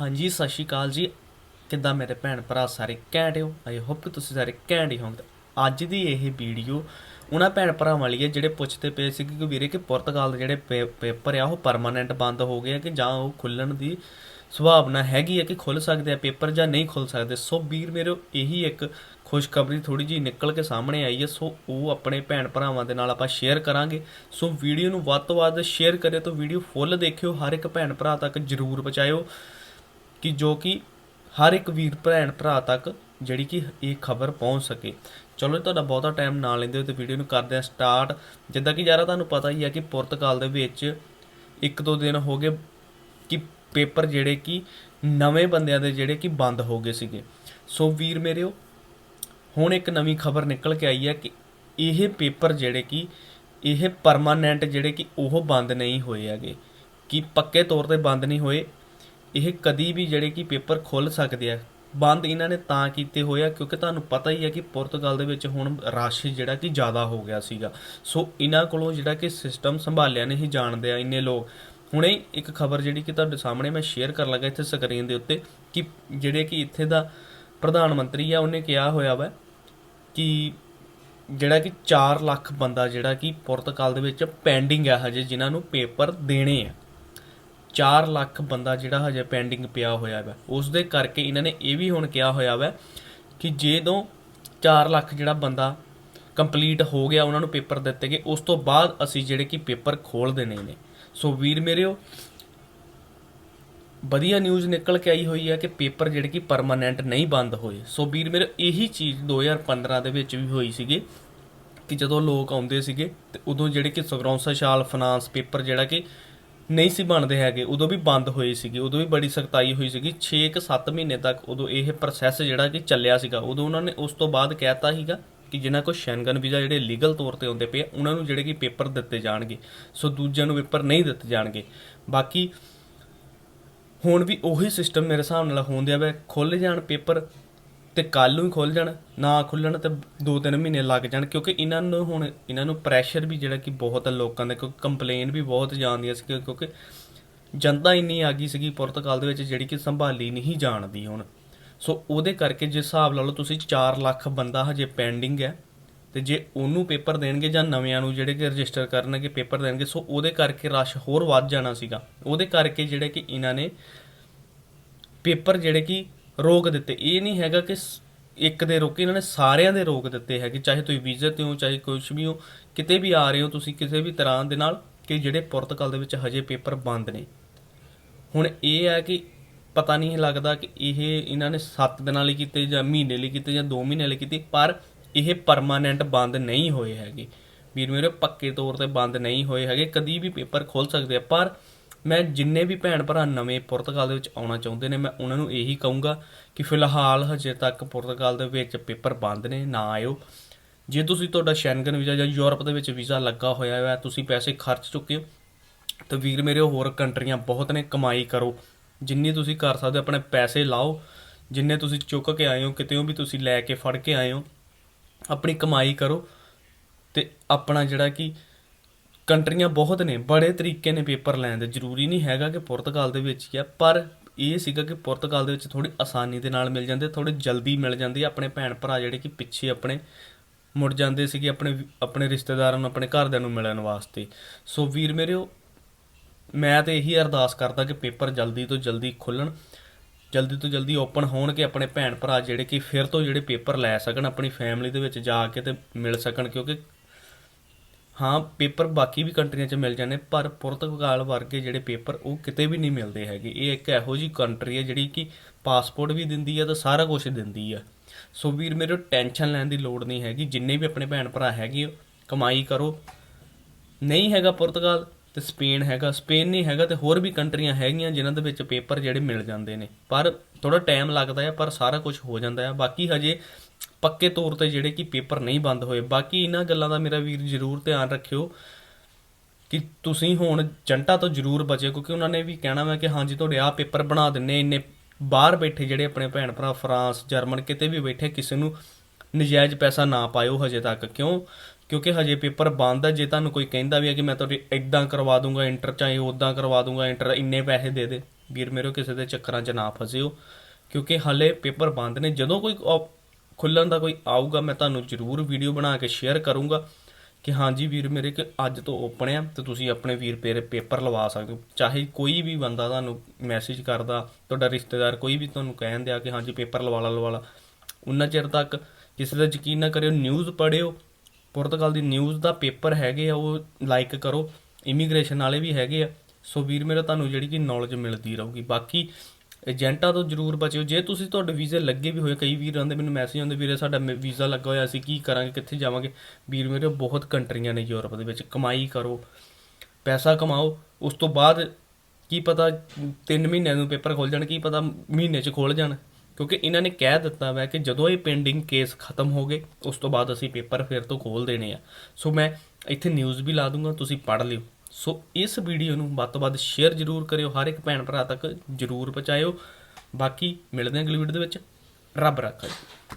ਹਾਂਜੀ, ਸਤਿ ਸ਼੍ਰੀ ਅਕਾਲ ਜੀ। ਕਿੱਦਾਂ ਮੇਰੇ ਭੈਣ ਭਰਾ ਸਾਰੇ ਘੈਂਟ ਹੋ? ਆਈ ਹੋਪ ਕਿ ਤੁਸੀਂ ਸਾਰੇ ਘੈਂਟ ਹੀ ਹੋਵੋਗੇ। ਅੱਜ ਦੀ ਇਹ ਵੀਡੀਓ ਉਹਨਾਂ ਭੈਣ ਭਰਾਵਾਂ ਵਾਲੀ ਹੈ ਜਿਹੜੇ ਪੁੱਛਦੇ ਪਏ ਸੀ ਕਿ ਵੀਰੇ ਕਿ ਪੁਰਤਗਾਲ ਦੇ ਜਿਹੜੇ ਪੇ- ਪੇਪਰ ਆ, ਉਹ ਪਰਮਾਨੈਂਟ ਬੰਦ ਹੋ ਗਏ ਆ ਕਿ ਜਾਂ ਉਹ ਖੁੱਲਣ ਦੀ ਸੰਭਾਵਨਾ ਹੈਗੀ ਹੈ ਕਿ ਖੁੱਲ ਸਕਦੇ ਆ ਪੇਪਰ ਜਾਂ ਨਹੀਂ ਖੁੱਲ ਸਕਦੇ? ਸੋ ਵੀਰ ਮੇਰੇ, ਇਹੀ ਇੱਕ ਖੁਸ਼ਖਬਰੀ ਥੋੜੀ ਜੀ ਨਿਕਲ ਕੇ ਸਾਹਮਣੇ ਆਈ ਹੈ। ਸੋ ਉਹ ਆਪਣੇ ਭੈਣ ਭਰਾਵਾਂ ਦੇ ਨਾਲ ਆਪਾਂ ਸ਼ੇਅਰ ਕਰਾਂਗੇ। ਸੋ ਵੀਡੀਓ ਨੂੰ ਵੱਧ ਤੋਂ ਵੱਧ ਸ਼ੇਅਰ ਕਰਿਓ ਤਾਂ ਵੀਡੀਓ ਫੁੱਲ ਦੇਖਿਓ। ਹਰ ਇੱਕ ਭੈਣ ਭਰਾ ਤੱਕ ਜਰੂਰ ਪਹੁੰਚਾਇਓ। ਕਿ ਜੋ ਕਿ ਹਰ ਇੱਕ ਵੀਰ ਭੈਣ ਭਰਾ ਤੱਕ ਜਿਹੜੀ ਕਿ ਇਹ ਖਬਰ ਪਹੁੰਚ ਸਕੇ। ਚਲੋ ਜੀ, ਤੁਹਾਡਾ ਬਹੁਤਾ ਟਾਈਮ ਨਾ ਲੈਂਦੇ ਹੋ ਤੇ ਵੀਡੀਓ ਨੂੰ ਕਰਦੇ ਹਾਂ ਸਟਾਰਟ ਜਿੱਦਾਂ ਕਿ ਯਾਰਾ ਤੁਹਾਨੂੰ ਪਤਾ ਹੀ ਹੈ ਕਿ ਪੁਰਤਗਾਲ ਦੇ ਵਿੱਚ ਇੱਕ ਦੋ ਦਿਨ ਹੋ ਗਏ ਕਿ ਪੇਪਰ ਜਿਹੜੇ ਕਿ ਨਵੇਂ ਬੰਦਿਆਂ ਦੇ ਜਿਹੜੇ ਕਿ ਬੰਦ ਹੋ ਗਏ ਸੀਗੇ। ਸੋ ਵੀਰ ਮੇਰਿਓ ਹੁਣ ਇੱਕ ਨਵੀਂ ਖਬਰ ਨਿਕਲ ਕੇ ਆਈ ਹੈ ਕਿ ਇਹ ਪੇਪਰ ਜਿਹੜੇ ਕਿ ਇਹ ਪਰਮਾਨੈਂਟ ਜਿਹੜੇ ਕਿ ਉਹ ਬੰਦ ਨਹੀਂ ਹੋਏ ਹੈਗੇ। ਕਿ ਪੱਕੇ ਤੌਰ ਤੇ ਬੰਦ ਨਹੀਂ ਹੋਏ। ਇਹ ਕਦੀ ਵੀ ਜਿਹੜੇ ਕਿ ਪੇਪਰ ਖੁੱਲ ਸਕਦੇ ਆ, ਬੰਦ ਇਹਨਾਂ ਨੇ ਤਾਂ ਕੀਤੇ ਹੋਏ ਆ, ਕਿਉਂਕਿ ਤੁਹਾਨੂੰ ਪਤਾ ਹੀ ਹੈ ਕਿ ਪੁਰਤਗਾਲ ਦੇ ਵਿੱਚ ਹੁਣ ਰਸ਼ ਜਿਹੜਾ ਕਿ ਜ਼ਿਆਦਾ ਹੋ ਗਿਆ ਸੀਗਾ। ਸੋ ਇਹਨਾਂ ਕੋਲੋਂ ਜਿਹੜਾ ਕਿ ਸਿਸਟਮ ਸੰਭਾਲਿਆ ਨਹੀਂ ਜਾਣਦੇ ਆ ਇੰਨੇ ਲੋਕ। ਹੁਣੇ ਇੱਕ ਖਬਰ ਜਿਹੜੀ ਕਿ ਤੁਹਾਡੇ ਸਾਹਮਣੇ ਮੈਂ ਸ਼ੇਅਰ ਕਰਨ ਲੱਗਾ ਇੱਥੇ ਸਕਰੀਨ ਦੇ ਉੱਤੇ, ਕਿ ਜਿਹੜੇ ਕਿ ਇੱਥੇ ਦਾ ਪ੍ਰਧਾਨ ਮੰਤਰੀ ਆ, ਉਹਨੇ ਕਿਹਾ ਹੋਇਆ ਵਾ ਕਿ ਜਿਹੜਾ ਕਿ 4 ਲੱਖ ਬੰਦਾ ਜਿਹੜਾ ਕਿ ਪੁਰਤਗਾਲ ਦੇ ਵਿੱਚ ਪੈਂਡਿੰਗ ਆ ਹਜੇ, ਜਿਨ੍ਹਾਂ ਨੂੰ ਪੇਪਰ ਦੇਣੇ ਆ। 4 ਲੱਖ ਬੰਦਾ ਜਿਹੜਾ ਹਜੇ ਪੈਂਡਿੰਗ ਪਿਆ ਹੋਇਆ ਵਾ। ਉਸ ਦੇ ਕਰਕੇ ਇਹਨਾਂ ਨੇ ਇਹ ਵੀ ਹੁਣ ਕਿਹਾ ਹੋਇਆ ਵਾ ਕਿ ਜਦੋਂ 4 ਲੱਖ ਜਿਹੜਾ ਬੰਦਾ ਕੰਪਲੀਟ ਹੋ ਗਿਆ, ਉਹਨਾਂ ਨੂੰ ਪੇਪਰ ਦਿੱਤੇ ਗਏ, ਉਸ ਤੋਂ ਬਾਅਦ ਅਸੀਂ ਜਿਹੜੇ ਕਿ ਪੇਪਰ ਖੋਲ ਦੇਣੇ ਨੇ। ਸੋ ਵੀਰ ਮੇਰਿਓ, ਵਧੀਆ ਨਿਊਜ਼ ਨਿਕਲ ਕੇ ਆਈ ਹੋਈ ਹੈ ਕਿ ਪੇਪਰ ਜਿਹੜੇ ਕਿ ਪਰਮਾਨੈਂਟ ਨਹੀਂ ਬੰਦ ਹੋਏ। ਸੋ ਵੀਰ ਮੇਰੇ ਇਹੀ ਚੀਜ਼ 2015 ਦੇ ਵਿੱਚ ਵੀ ਹੋਈ ਸੀਗੀ ਕਿ ਜਦੋਂ ਲੋਕ ਆਉਂਦੇ ਸੀਗੇ ਤੇ ਉਦੋਂ ਜਿਹੜੇ ਕਿ ਸਗਰੌਂਸਾ ਸ਼ਾਲ ਫਾਈਨਾਂਸ ਪੇਪਰ ਜਿਹੜਾ ਕਿ ਨਹੀਂ ਸੀ ਬਣਦੇ ਹੈਗੇ, ਉਦੋਂ ਵੀ ਬੰਦ ਹੋਏ ਸੀਗੀ, ਉਦੋਂ ਵੀ ਬੜੀ ਸਖਤਾਈ ਹੋਈ ਸੀਗੀ 6 ਕਿ 7 ਮਹੀਨੇ ਤੱਕ ਉਦੋਂ ਇਹ ਪ੍ਰੋਸੈਸ ਜਿਹੜਾ ਕਿ ਚੱਲਿਆ ਸੀਗਾ, ਉਦੋਂ ਉਹਨਾਂ ਨੇ ਉਸ ਤੋਂ ਬਾਅਦ ਕਹਿਤਾ ਸੀਗਾ ਕਿ ਜਿਨ੍ਹਾਂ ਕੋਲ ਸ਼ੈਂਗਨ ਵੀਜ਼ਾ ਜਿਹੜੇ ਲੀਗਲ ਤੌਰ ਤੇ ਆਉਂਦੇ ਪਏ ਉਹਨਾਂ ਨੂੰ ਜਿਹੜੇ ਕਿ ਪੇਪਰ ਦਿੱਤੇ ਜਾਣਗੇ, ਸੋ ਦੂਜਿਆਂ ਨੂੰ ਪੇਪਰ ਨਹੀਂ ਦਿੱਤੇ ਜਾਣਗੇ। ਬਾਕੀ ਹੁਣ ਵੀ ਉਹੀ ਸਿਸਟਮ ਮੇਰੇ ਹਿਸਾਬ ਨਾਲ ਹੋਣ ਦਿਆ ਵਾ ਖੁੱਲ ਜਾਣ ਪੇਪਰ ਤੇ ਕੱਲ ਨੂੰ ਹੀ ਖੁੱਲ ਜਾਣ, ਨਾ ਖੁੱਲਣ ਤੇ 2-3 ਮਹੀਨੇ ਲੱਗ ਜਾਣ, ਕਿਉਂਕਿ ਇਹਨਾਂ ਨੂੰ ਹੁਣ ਇਹਨਾਂ ਨੂੰ ਪ੍ਰੈਸ਼ਰ ਵੀ ਜਿਹੜਾ ਕਿ ਬਹੁਤ ਹੈ ਲੋਕਾਂ ਦਾ, ਕਿਉਂਕਿ ਕੰਪਲੇਨ ਵੀ ਬਹੁਤ ਜਾਂਦੀਆਂ ਸੀ, ਕਿਉਂਕਿ ਜਨਤਾ ਇੰਨੀ ਆ ਗਈ ਸੀਗੀ ਪੁਰਤਗਾਲ ਦੇ ਵਿੱਚ ਜਿਹੜੀ ਕਿ ਸੰਭਾਲੀ ਨਹੀਂ ਜਾਣਦੀ ਹੁਣ। ਸੋ ਉਹਦੇ ਕਰਕੇ ਜਿਸ ਹਿਸਾਬ ਲਾ ਲਓ ਤੁਸੀਂ 4 ਲੱਖ ਬੰਦਾ ਹਜੇ ਪੈਂਡਿੰਗ ਹੈ, ਤੇ ਜੇ ਉਹਨੂੰ ਪੇਪਰ ਦੇਣਗੇ ਜਾਂ ਨਵਿਆਂ ਨੂੰ ਜਿਹੜੇ ਕਿ ਰਜਿਸਟਰ ਕਰਨਗੇ, ਪੇਪਰ ਦੇਣਗੇ ਸੋ ਉਹਦੇ ਕਰਕੇ ਰਸ਼ ਹੋਰ ਵੱਧ ਜਾਣਾ ਸੀਗਾ। ਉਹਦੇ ਕਰਕੇ ਜਿਹੜੇ ਕਿ ਇਹਨਾਂ ਨੇ ਪੇਪਰ ਜਿਹੜੇ ਕਿ ਰੋਕ ਦਿੱਤੇ। ਇਹ ਨਹੀਂ ਹੈਗਾ ਕਿ ਇੱਕ ਦੇ ਰੋਕੇ ਇਹਨਾਂ ਨੇ ਸਾਰਿਆਂ ਦੇ ਰੋਕ ਦਿੱਤੇ ਹੈਗੇ, ਚਾਹੇ ਤੁਸੀਂ ਵੀਜ਼ੇ ਤੇ ਹੋ, ਚਾਹੇ ਕੁਝ ਵੀ ਹੋ, ਕਿਤੇ ਵੀ ਆ ਰਹੇ ਹੋ ਤੁਸੀਂ ਕਿਸੇ ਵੀ ਤਰ੍ਹਾਂ ਦੇ ਨਾਲ ਕਿ ਜਿਹੜੇ ਪੁਰਤਗਾਲ ਦੇ ਵਿੱਚ ਹਜੇ ਪੇਪਰ ਬੰਦ ਨੇ। ਹੁਣ ਇਹ ਹੈ ਕਿ ਪਤਾ ਨਹੀਂ ਲੱਗਦਾ ਕਿ ਇਹ ਇਹਨਾਂ ਨੇ 7 ਦਿਨਾਂ ਲਈ ਕੀਤੇ ਜਾਂ ਮਹੀਨੇ ਲਈ ਕੀਤੇ ਜਾਂ 2 ਮਹੀਨੇ ਲਈ ਕੀਤੇ, ਪਰ ਇਹ ਪਰਮਾਨੈਂਟ ਬੰਦ ਨਹੀਂ ਹੋਏ ਹੈਗੇ। ਵੀਰ ਮੇਰੇ, ਪੱਕੇ ਤੌਰ ਤੇ ਬੰਦ ਨਹੀਂ ਹੋਏ ਹੈਗੇ, ਕਦੀ ਵੀ ਪੇਪਰ ਖੁੱਲ ਸਕਦੇ ਆ, ਪਰ ਮੈਂ ਜਿੰਨੇ ਵੀ ਭੈਣ ਭਰਾ ਨਵੇਂ ਪੁਰਤਗਾਲ ਦੇ ਵਿੱਚ ਆਉਣਾ ਚਾਹੁੰਦੇ ਨੇ, ਮੈਂ ਉਹਨਾਂ ਨੂੰ ਇਹੀ ਕਹੂੰਗਾ ਕਿ ਫਿਲਹਾਲ ਹਜੇ ਤੱਕ ਪੁਰਤਗਾਲ ਦੇ ਵਿੱਚ ਪੇਪਰ ਬੰਦ ਨੇ, ਨਾ ਆਇਓ। ਜੇ ਤੁਸੀਂ ਤੁਹਾਡਾ ਸ਼ੈਂਗਨ ਵੀਜ਼ਾ ਜਾਂ ਯੂਰਪ ਦੇ ਵਿੱਚ ਵੀਜ਼ਾ ਲੱਗਾ ਹੋਇਆ ਹੈ, ਤੁਸੀਂ ਪੈਸੇ ਖਰਚ ਚੁੱਕੇ ਹੋ, ਤਾਂ ਵੀਰ ਮੇਰੇ ਹੋਰ ਕੰਟਰੀਆਂ ਬਹੁਤ ਨੇ, ਕਮਾਈ ਕਰੋ। ਜਿੰਨੀ ਤੁਸੀਂ ਕਰ ਸਕਦੇ ਹੋ, ਆਪਣੇ ਪੈਸੇ ਲਾਓ। ਜਿੰਨੇ ਤੁਸੀਂ ਚੁੱਕ ਕੇ ਆਏ ਹੋ ਕਿਤੇ ਵੀ ਤੁਸੀਂ ਲੈ ਕੇ ਫੜ ਕੇ ਆਏ ਹੋ, ਆਪਣੀ ਕਮਾਈ ਕਰੋ। ਤੇ ਆਪਣਾ ਜਿਹੜਾ ਕਿ ਕੰਟਰੀਆਂ ਬਹੁਤ ਨੇ, ਬੜੇ ਤਰੀਕੇ ਨੇ ਪੇਪਰ ਲੈਣ ਦੇ। ਜ਼ਰੂਰੀ ਨਹੀਂ ਹੈਗਾ ਕਿ ਪੁਰਤਗਾਲ ਦੇ ਵਿੱਚ ਹੀ ਆ, ਪਰ ਇਹ ਸੀਗਾ ਕਿ ਪੁਰਤਗਾਲ ਦੇ ਵਿੱਚ ਥੋੜੀ ਆਸਾਨੀ ਦੇ ਨਾਲ ਮਿਲ ਜਾਂਦੇ ਥੋੜੇ ਜਲਦੀ ਮਿਲ ਜਾਂਦੀ ਆਪਣੇ ਭੈਣ ਭਰਾ ਜਿਹੜੇ ਕਿ ਪਿੱਛੇ ਆਪਣੇ ਮੁੜ ਜਾਂਦੇ ਸੀਗੇ ਆਪਣੇ ਆਪਣੇ ਰਿਸ਼ਤੇਦਾਰਾਂ ਨੂੰ, ਆਪਣੇ ਘਰਦਿਆਂ ਨੂੰ ਮਿਲਣ ਵਾਸਤੇ। ਸੋ ਵੀਰ ਮੇਰਿਓ, ਮੈਂ ਤੇ ਇਹੀ ਅਰਦਾਸ ਕਰਦਾ ਕਿ ਪੇਪਰ ਜਲਦੀ ਤੋਂ ਜਲਦੀ ਖੁੱਲਣ ਜਲਦੀ ਤੋਂ ਜਲਦੀ ਓਪਨ ਹੋਣ, ਕਿ ਆਪਣੇ ਭੈਣ ਭਰਾ ਜਿਹੜੇ ਕਿ ਫਿਰ ਤੋਂ ਜਿਹੜੇ ਪੇਪਰ ਲੈ ਸਕਣ, ਆਪਣੀ ਫੈਮਿਲੀ ਦੇ ਵਿੱਚ ਜਾ ਕੇ ਤੇ ਮਿਲ ਸਕਣ, ਕਿਉਂਕਿ ਹਾਂ ਪੇਪਰ ਬਾਕੀ ਵੀ ਕੰਟਰੀਆਂ 'ਚ ਮਿਲ ਜਾਂਦੇ ਪਰ ਪੁਰਤਗਾਲ ਵਰਗੇ ਜਿਹੜੇ ਪੇਪਰ ਉਹ ਕਿਤੇ ਵੀ ਨਹੀਂ ਮਿਲਦੇ ਹੈਗੇ। ਇਹ ਇੱਕ ਇਹੋ ਜੀ ਕੰਟਰੀ ਹੈ ਜਿਹੜੀ ਕਿ ਪਾਸਪੋਰਟ ਵੀ ਦਿੰਦੀ ਆ ਤੇ ਸਾਰਾ ਕੁਝ ਦਿੰਦੀ ਆ। ਸੋ ਵੀਰ ਮੇਰੇ ਟੈਨਸ਼ਨ ਲੈਣ ਦੀ ਲੋੜ ਨਹੀਂ ਹੈਗੀ। ਜਿੰਨੇ ਵੀ ਆਪਣੇ ਭੈਣ ਭਰਾ ਹੈਗੇ ਹੋ, ਕਮਾਈ ਕਰੋ। ਨਹੀਂ ਹੈਗਾ ਪੁਰਤਗਾਲ ਤੇ ਸਪੇਨ ਹੈਗਾ। ਸਪੇਨ ਨਹੀਂ ਹੈਗਾ ਤੇ ਹੋਰ ਵੀ ਕੰਟਰੀਆਂ ਹੈਗੀਆਂ ਜਿਨ੍ਹਾਂ ਦੇ ਵਿੱਚ ਪੇਪਰ ਜਿਹੜੇ ਮਿਲ ਜਾਂਦੇ ਨੇ। ਪਰ ਥੋੜਾ ਟਾਈਮ ਲੱਗਦਾ ਹੈ ਪਰ ਸਾਰਾ ਕੁਝ ਹੋ ਜਾਂਦਾ ਹੈ ਬਾਕੀ ਹਜੇ ਪੱਕੇ ਤੌਰ ਤੇ ਜਿਹੜੇ ਕਿ ਪੇਪਰ ਨਹੀਂ ਬੰਦ ਹੋਏ। ਬਾਕੀ ਇਹਨਾਂ ਗੱਲਾਂ ਦਾ ਮੇਰਾ ਵੀਰ ਜ਼ਰੂਰ ਧਿਆਨ ਰੱਖਿਓ ਕਿ ਤੁਸੀਂ ਹੁਣ ਜੰਟਾ ਤੋਂ ਜ਼ਰੂਰ ਬਚਿਓ, ਕਿਉਂਕਿ ਉਹਨਾਂ ਨੇ ਵੀ ਕਹਿਣਾ ਵਾ ਕਿ ਹਾਂਜੀ, ਤੁਹਾਡੇ ਆ ਪੇਪਰ ਬਣਾ ਦਿੰਨੇ ਇੰਨੇ ਬਾਹਰ ਬੈਠੇ ਜਿਹੜੇ ਆਪਣੇ ਭੈਣ ਭਰਾ ਫਰਾਂਸ, ਜਰਮਨ ਕਿਤੇ ਵੀ ਬੈਠੇ ਕਿਸੇ ਨੂੰ ਨਜਾਇਜ਼ ਪੈਸਾ ਨਾ ਪਾਇਓ ਹਜੇ ਤੱਕ। ਕਿਉਂ? ਕਿਉਂਕਿ ਹਜੇ ਪੇਪਰ ਬੰਦ ਹੈ ਜੇ ਤੁਹਾਨੂੰ ਕੋਈ ਕਹਿੰਦਾ ਵੀ ਹੈ ਕਿ ਮੈਂ ਤੁਹਾਡੇ ਇਦਾਂ ਕਰਵਾ ਦੂੰਗਾ ਇੰਟਰ ਚਾਹੇ ਉਦਾਂ ਕਰਵਾ ਦੂੰਗਾ ਇੰਟਰ, ਇੰਨੇ ਪੈਸੇ ਦੇ ਦੇ। ਵੀਰ ਮੇਰੇ ਕਿਸੇ ਦੇ ਚੱਕਰਾਂ 'ਚ ਨਾ ਫਸਿਓ, ਕਿਉਂਕਿ ਹਾਲੇ ਪੇਪਰ ਬੰਦ ਨੇ। ਜਦੋਂ ਕੋਈ op- ਖੁੱਲਣ ਦਾ ਕੋਈ ਆਊਗਾ, ਮੈਂ ਤੁਹਾਨੂੰ ਜ਼ਰੂਰ ਵੀਡੀਓ ਬਣਾ ਕੇ ਸ਼ੇਅਰ ਕਰੂੰਗਾ ਕਿ ਹਾਂਜੀ ਵੀਰ ਮੇਰੇ ਕਿ ਅੱਜ ਤੋਂ ਓਪਨ ਆ ਤੇ ਤੁਸੀਂ ਆਪਣੇ ਵੀਰ ਪੇਰੇ ਪੇਪਰ ਲਵਾ ਸਕਦੇ ਹੋ। ਚਾਹੇ ਕੋਈ ਵੀ ਬੰਦਾ ਤੁਹਾਨੂੰ ਮੈਸੇਜ ਕਰਦਾ, ਤੁਹਾਡਾ ਰਿਸ਼ਤੇਦਾਰ ਕੋਈ ਵੀ ਤੁਹਾਨੂੰ ਕਹਿਣ ਦਿਆ ਕਿ ਹਾਂਜੀ ਪੇਪਰ ਲਵਾ ਲਾ ਲਵਾ ਲਾ। ਉਨਾ ਚਿਰ ਤੱਕ ਕਿਸੇ ਦਾ ਯਕੀਨ ਨਾ ਕਰਿਓ ਨਿਊਜ਼ ਪੜਿਓ ਪੁਰਤਗਾਲ ਦੀ ਨਿਊਜ਼ ਦਾ ਪੇਪਰ ਹੈਗੇ ਆ, ਉਹ ਲਾਈਕ ਕਰੋ। ਇਮੀਗ੍ਰੇਸ਼ਨ ਵਾਲੇ ਵੀ ਹੈਗੇ ਆ। ਸੋ ਵੀਰ, ਮੇਰਾ ਤੁਹਾਨੂੰ ਜਿਹੜੀ ਕਿ ਨੌਲੇਜ ਮਿਲਦੀ ਰਹੂਗੀ। ਬਾਕੀ ਏਜੰਟਾਂ ਤੋਂ ਜ਼ਰੂਰ ਬਚਿਓ। ਜੇ ਤੁਸੀਂ ਤੁਹਾਡੇ ਵੀਜ਼ੇ ਲੱਗੇ ਵੀ ਹੋਏ, ਕਈ ਵੀਰ ਆਉਂਦੇ, ਮੈਨੂੰ ਮੈਸੇਜ ਆਉਂਦੇ, ਵੀਰੇ, ਸਾਡਾ ਵੀਜ਼ਾ ਲੱਗਾ ਹੋਇਆ, ਅਸੀਂ ਕੀ ਕਰਾਂਗੇ, ਕਿੱਥੇ ਜਾਵਾਂਗੇ? ਵੀਰ ਮੇਰੇ, ਬਹੁਤ ਕੰਟਰੀਆਂ ਨੇ ਯੂਰਪ ਦੇ ਵਿੱਚ, ਕਮਾਈ ਕਰੋ, ਪੈਸਾ ਕਮਾਓ। ਉਸ ਤੋਂ ਬਾਅਦ ਕੀ ਪਤਾ 3 ਮਹੀਨਿਆਂ ਨੂੰ ਪੇਪਰ ਖੁੱਲ ਜਾਣ, ਕੀ ਪਤਾ ਮਹੀਨੇ 'ਚ ਖੁੱਲ ਜਾਣ। ਕਿਉਂਕਿ ਇਹਨਾਂ ਨੇ ਕਹਿ ਦਿੱਤਾ ਵਾ ਕਿ ਜਦੋਂ ਇਹ ਪੈਂਡਿੰਗ ਕੇਸ ਖਤਮ ਹੋ ਗਏ, ਉਸ ਤੋਂ ਬਾਅਦ ਅਸੀਂ ਪੇਪਰ ਫਿਰ ਤੋਂ ਖੋਲ ਦੇਣੇ ਆ। ਸੋ ਮੈਂ ਇੱਥੇ ਨਿਊਜ਼ ਵੀ ਲਾ ਦੂੰਗਾ, ਤੁਸੀਂ ਪੜ੍ਹ ਲਿਓ। ਸੋ ਇਸ ਵੀਡੀਓ ਨੂੰ ਵੱਧ ਤੋਂ ਵੱਧ ਸ਼ੇਅਰ ਜ਼ਰੂਰ ਕਰਿਓ, ਹਰ ਇੱਕ ਭੈਣ ਭਰਾ ਤੱਕ ਜ਼ਰੂਰ ਪਹੁੰਚਾਇਓ। ਬਾਕੀ ਮਿਲਦੇ ਹਾਂ ਅਗਲੀ ਵੀਡੀਓ ਦੇ ਵਿੱਚ। ਰੱਬ ਰੱਖਾ ਜੀ।